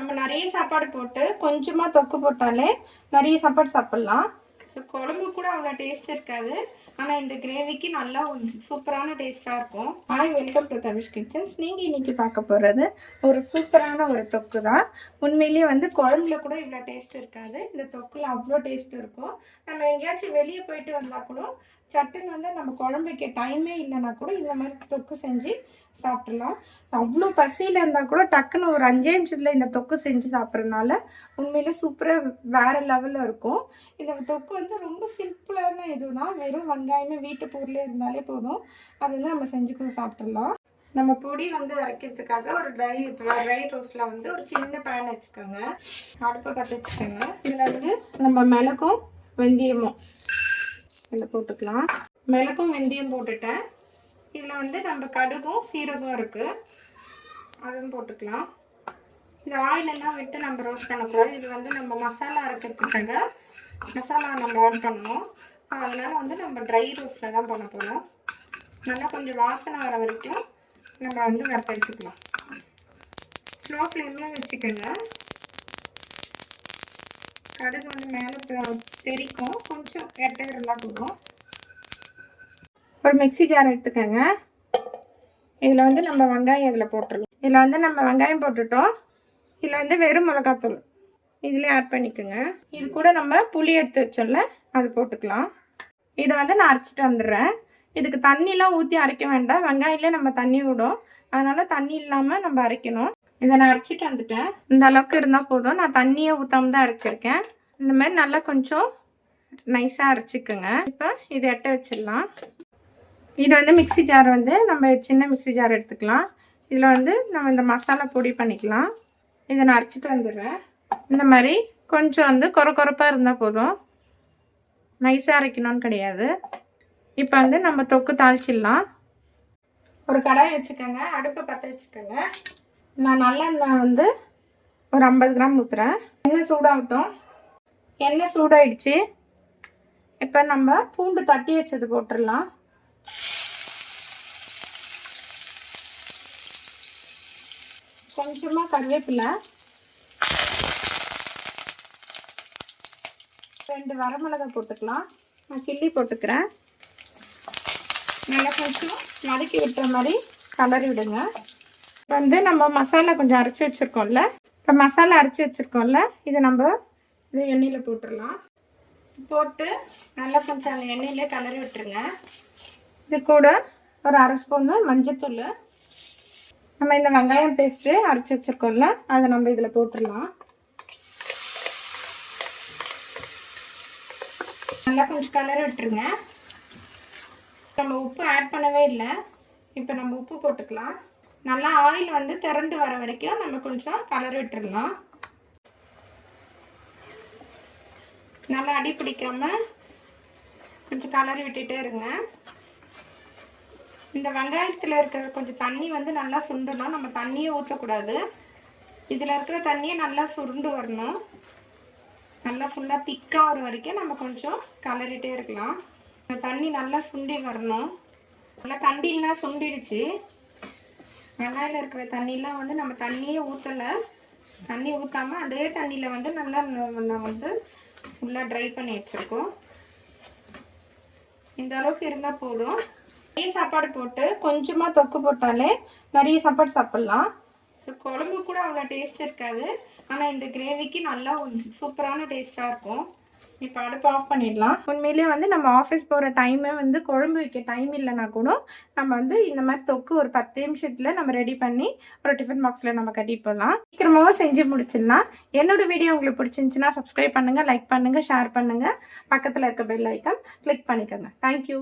நம்ம நிறைய சாப்பாடு போட்டு கொஞ்சமாக தொக்கு போட்டாலே நிறைய சாப்பாடு சாப்பிட்லாம். ஸோ குழம்பு கூட அவ்வளோ டேஸ்ட் இருக்காது. ஆனால் இந்த கிரேவிக்கு நல்லா சூப்பரான டேஸ்ட்டாக இருக்கும். Hi welcome to Tamil kitchens நீங்கள் இன்றைக்கி பார்க்க போகிறது ஒரு சூப்பரான ஒரு தொக்கு தான். உண்மையிலேயே வந்து குழம்புல கூட இவ்வளோ டேஸ்ட் இருக்காது. இந்த தொக்கில் அவ்வளோ டேஸ்ட் இருக்கும். நம்ம எங்கேயாச்சும் வெளியே போயிட்டு வந்தால் கூட சட்டுன்னு வந்து நம்ம குழம்பு வைக்க டைமே இல்லைனா கூட இந்த மாதிரி தொக்கு செஞ்சு சாப்பிட்றலாம் அவ்வளோ பசியில் இருந்தால் கூட டக்குன்னு ஒரு அஞ்சே நிமிஷத்தில் இந்த தொக்கு செஞ்சு சாப்பிட்றதுனால உண்மையில் சூப்பராக வேறு லெவலில் இருக்கும். இந்த தொக்கு வந்து ரொம்ப சிம்பிளான இதுனா வெறும் வெங்காயமே வீட்டு பொருளே இருந்தாலே போதும். அது வந்து நம்ம செஞ்சு சாப்பிட்றலாம் நம்ம பொடி வந்து அரைக்கிறதுக்காக ஒரு ட்ரை ட்ரை ரோஸ்டில் வந்து ஒரு சின்ன பேன் வச்சுக்கோங்க. அடுப்பை பற்ற வச்சுக்கோங்க. இதில் வந்து நம்ம மிளகும் வெந்தயமும் இதில் போட்டுக்கலாம். மிளகும் வெந்தயம் போட்டுட்டேன். இதில் வந்து நம்ம கடுகும் சீரகம் இருக்குது அதுவும் போட்டுக்கலாம். இந்த ஆயிலெல்லாம் விட்டு நம்ம ரோஸ்ட் பண்ணக்கூடாது. இது வந்து நம்ம மசாலா அரைக்கிறதுக்காக மசாலா நம்ம ஆட் பண்ணணும். அதனால் வந்து நம்ம ட்ரை ரோஸ்ட்டில் தான் பண்ண போகிறோம் நல்லா கொஞ்சம் வாசனை வர வரைக்கும் நம்ம வந்து வறுத்து எடுத்துக்கலாம். ஸ்லோ ஃப்ளேமில் வச்சுக்கோங்க. கடுகு வந்து மேலே தெரிக்கும் கொஞ்சம் எட்டை இருந்தால் போதும். ஒரு மிக்ஸி ஜார் எடுத்துக்கோங்க. இதில் வந்து நம்ம வெங்காயம் இதில் போட்டுடலாம் இதில் வந்து நம்ம வெங்காயம் போட்டுட்டோம். இதில் வந்து வெறும் மிளகாத்தூள். இதில் ஆட் பண்ணிக்கோங்க. இது கூட நம்ம புளி எடுத்து வச்சோம்ல அது போட்டுக்கலாம். இதை வந்து நான் அரைச்சிட்டு வந்துடுறேன். இதுக்கு தண்ணிலாம் ஊற்றி அரைக்க வேண்டாம். வெங்காயிலே நம்ம தண்ணி விடும். அதனால் தண்ணி இல்லாமல் நம்ம அரைக்கணும். இதை நான் அரைச்சிட்டு வந்துட்டேன். இந்த அளவுக்கு இருந்தால் போதும். நான் தண்ணியை ஊற்றாம தான் அரைச்சிருக்கேன். இந்த மாதிரி நல்லா கொஞ்சம் நைஸாக அரைச்சிக்கோங்க. இப்போ இது எட்ட வச்சிடலாம். இது வந்து மிக்ஸி ஜார் வந்து நம்ம சின்ன மிக்ஸி ஜார் எடுத்துக்கலாம். இதில் வந்து நம்ம இந்த மசாலா பொடி பண்ணிக்கலாம். இதை நான் அரைச்சிட்டு வந்துடுறேன். இந்த மாதிரி கொஞ்சம் வந்து கொர கொரப்பாக இருந்தால் போதும். நைஸாக அரைக்கணும்னு கிடையாது. இப்போ வந்து நம்ம தொக்கு தாளிச்சிடலாம். ஒரு கடாய் வச்சுக்கோங்க. அடுப்பை பற்ற வச்சுக்கோங்க. நான் நல்லெண்ணெய் வந்து ஒரு ஐம்பது கிராம் ஊற்றுறேன் எண்ணெய் சூடாகட்டும். எண்ணெய் சூடாயிடுச்சு. இப்போ நம்ம பூண்டு தட்டி வச்சது போட்டுடலாம். கொஞ்சமாக கருவேப்பிலை. ரெண்டு வரமிளகா போட்டுக்கலாம். நான் கிள்ளி போட்டுக்கிறேன். நல்லா கொஞ்சம் வதக்கி விட்டுற மாதிரி கலரி விடுங்க. வந்து நம்ம மசாலா கொஞ்சம் அரைச்சி வச்சுருக்கோம்ல. இப்போ மசாலா அரைச்சி வச்சுருக்கோம்ல. இதை நம்ம இது எண்ணெயில் போட்டுடலாம். போட்டு நல்லா கொஞ்சம் அந்த எண்ணெயிலே கலரி விட்டுருங்க. இது கூட ஒரு அரை ஸ்பூனு மஞ்சத்தூள். நம்ம இந்த வெங்காயம் பேஸ்ட்டு அரைச்சி வச்சுருக்கோம்ல அதை நம்ம இதில் போட்டுடலாம். நல்லா கொஞ்சம் கலர் விட்டுருங்க. நம்ம உப்பு ஆட் பண்ணவே இல்லை. இப்போ நம்ம உப்பு போட்டுக்கலாம். நல்லா ஆயில் வந்து திரண்டு வர வரைக்கும் நம்ம கொஞ்சம் கலர் விட்டுடலாம் நல்லா அடி பிடிக்காமல் கொஞ்சம் கலர் விட்டுட்டே இருங்க. இந்த வெங்காயத்தில் இருக்கிற கொஞ்சம் தண்ணி வந்து நல்லா சுண்டணும். நம்ம தண்ணியை ஊற்றக்கூடாது இதில் இருக்கிற தண்ணியை நல்லா சுருண்டு வரணும். நல்லா ஃபுல்லாக திக்காக வர வரைக்கும் நம்ம கொஞ்சம் கலரிட்டே இருக்கலாம். தண்ணி நல்லா சுண்டி வரணும். நல்லா தண்ணிலாம் சுண்டிடுச்சு. வெங்காயில் இருக்கிற தண்ணிலாம் வந்து நம்ம தண்ணியே ஊற்றலை தண்ணி ஊற்றாமல் அதே தண்ணியில் வந்து நல்லா நான் வந்து ஃபுல்லாக ட்ரை பண்ணி வச்சுருக்கோம். இந்த அளவுக்கு இருந்தால் போதும். நிறைய சாப்பாடு போட்டு கொஞ்சமாக தொக்கு போட்டாலே நிறைய சாப்பாடு சாப்பிட்லாம். குழம்பு கூட அவ்வளோ டேஸ்ட் இருக்காது. ஆனால் இந்த கிரேவிக்கு நல்லா சூப்பரான டேஸ்ட்டாக இருக்கும். இப்போ அடுப்பு ஆஃப் பண்ணிடலாம். உண்மையிலேயே வந்து நம்ம ஆஃபீஸ் போகிற டைமே வந்து குழம்பு வைக்க டைம் இல்லைனா கூட நம்ம வந்து இந்த மாதிரி தொக்கு ஒரு பத்து நிமிஷத்தில் நம்ம ரெடி பண்ணி ஒரு டிஃபன் பாக்ஸில் நம்ம கட்டிட்டு போகலாம் சீக்கிரமாகவும் செஞ்சு முடிச்சிடலாம். என்னோட வீடியோ உங்களுக்கு பிடிச்சிருந்துச்சுன்னா சப்ஸ்கிரைப் பண்ணுங்கள் லைக் பண்ணுங்கள் ஷேர் பண்ணுங்கள் பக்கத்தில் இருக்க பெல் ஐக்கன் கிளிக் பண்ணிக்கோங்க. Thank you